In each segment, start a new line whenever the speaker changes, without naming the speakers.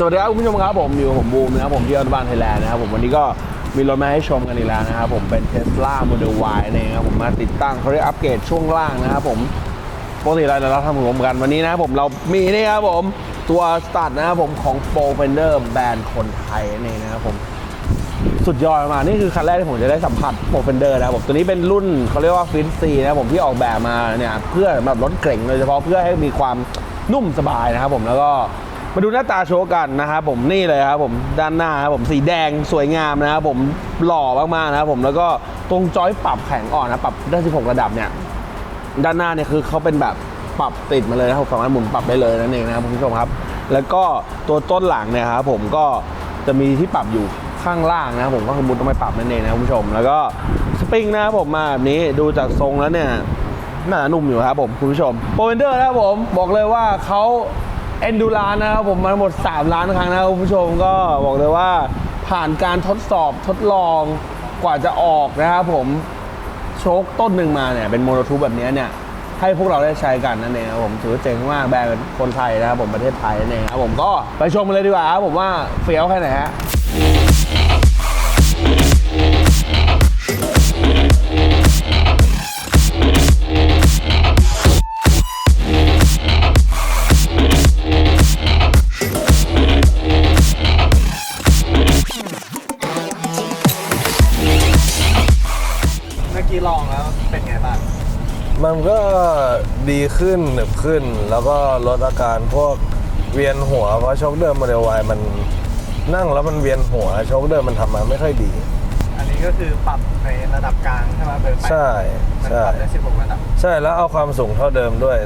สวัสดีครับคุณผู้ชมครับผมอยู่ผมบูมนะครับผมที่ออโตบานไทยแลนด์นะครับผมวันนี้ก็มีรถมาให้ชมกันอีกแล้วนะครับผมเป็น Tesla Model Y นั่นเองครับผมมาติดตั้งเขาเรียกอัปเกรดช่วงล่างนะครับผมปกติเราเราทำรวมกันวันนี้นะครับผมเรามีนี่ครับผมตัวสตาร์ทนะครับผมของ Pro Fender แบรนด์คนไทยนั่นเองนะครับผมสุดยอดมากนี่คือคันแรกที่ผมจะได้สัมผัสโปรเฟนเดอร์นะครับผมตัวนี้เป็นรุ่นเขาเรียกว่าฟินซีนะครับผมที่ออกแบบมาเนี่ยเพื่อสำหรับรถเก่งโดยเฉพาะเพื่อให้มีความนุ่มสบายนะครับผมแล้วก็ มาดูหน้าตาโชว์กันนะครับผมนี่เลยครับผมด้านหน้าครับผมสีแดงสวยงามนะครับผมหล่อมากๆนะครับผมแล้วก็ตรงจอยปรับแข็งอ่อนนะปรับได้ 16 ระดับเนี่ยด้านหน้าเนี่ยคือเขาเป็นแบบปรับติดมาเลยนะครับสามารถหมุนปรับได้เลยนั่นเองนะครับคุณผู้ชมครับ แล้วก็ตัวต้นหลังเนี่ยครับผมก็จะมีที่ปรับอยู่ข้างล่างนะครับผมก็คือมุดต้องไปปรับนั่นเองนะคุณผู้ชม แล้วก็สปริงนะครับผมมาแบบนี้ดูจากทรงแล้วเนี่ยหนานุ่มอยู่ครับผมคุณผู้ชมโปรเวนเดอร์นะครับผมบอกเลยว่าเขา เอนดูร้านนะครับผมมาหมด 3 ล้านครั้งนะครับคุณผู้ชมก็บอกเลยว่า ผ่านการทดสอบทดลองกว่าจะออกนะครับผมโชคต้นหนึ่งมาเนี่ย เป็นโมโนทูบแบบนี้เนี่ย ให้พวกเราได้ใช้กันนั่นเองครับผมถือว่าเจ๋งมากแบรนด์เป็นคนไทยนะครับผมประเทศไทยนั่นเองครับผมก็ไปชมกันเลยดีกว่าครับผมว่าเฟี้ยวแค่ไหนฮะ กี้ลองแล้วเป็นไงบ้าง
มันก็ดีขึ้นหนึบขึ้น แล้วก็ลดอาการพวกเวียนหัว เพราะโชคเดิมโมเดลวมันนั่งแล้วมันเวียนหัวโชคเดิมมันทำมาไม่ค่อยดี
อันนี้ก็คือปรับในระดับกลางใช่ไหมเบอร์แปด
ใช่
มัน
ใช่
ปรับได้16ระดับ
ใช่แล้วเอาความสูงเท่าเดิมด้วย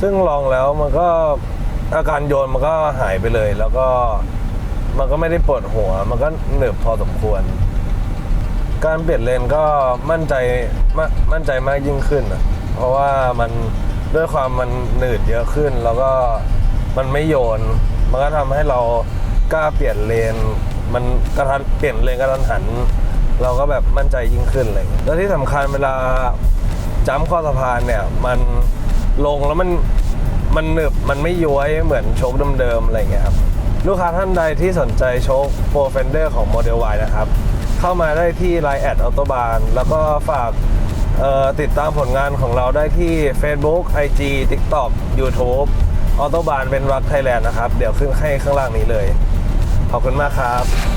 ซึ่งลองแล้วมันก็อาการโยนมันก็หายไปเลย แล้วก็มันก็ไม่ได้ปวดหัว มันก็หนึบพอสมควร การเปลี่ยนเลนก็มั่นใจมมั่นใจมากยิ่งขึ้นอะเพราะว่ามันด้วยความมันหนืดเยอะขึ้น แล้วก็มันไม่โยน มันก็ทำให้เรากล้าเปลี่ยนเลน มันกระทันเปลี่ยนเลนกระทันหัน เราก็แบบมั่นใจยิ่งขึ้นอะไรอย่างเลยแล้วที่สำคัญเวลาจ้ำข้อสะพานเนี่ย มันลงแล้วมันมันหนึบมันไม่ย้วยเหมือนโชคเดิมๆอะไรอย่างเงี้ยครับ ลูกค้าท่านใดที่สนใจโชคโปรเฟนเดอร์ของ Model Y นะครับ เข้ามาได้ที่ Line แอดอ u โตบานแล้วก็ฝากติดตามผลงานของเราได้ที่ Facebook IG TikTok YouTube อ u โตบานเป็นรักไทยแลนด์นะครับ เดี๋ยวขึ้นให้ข้างล่างนี้เลย ขอบคุณมากครับ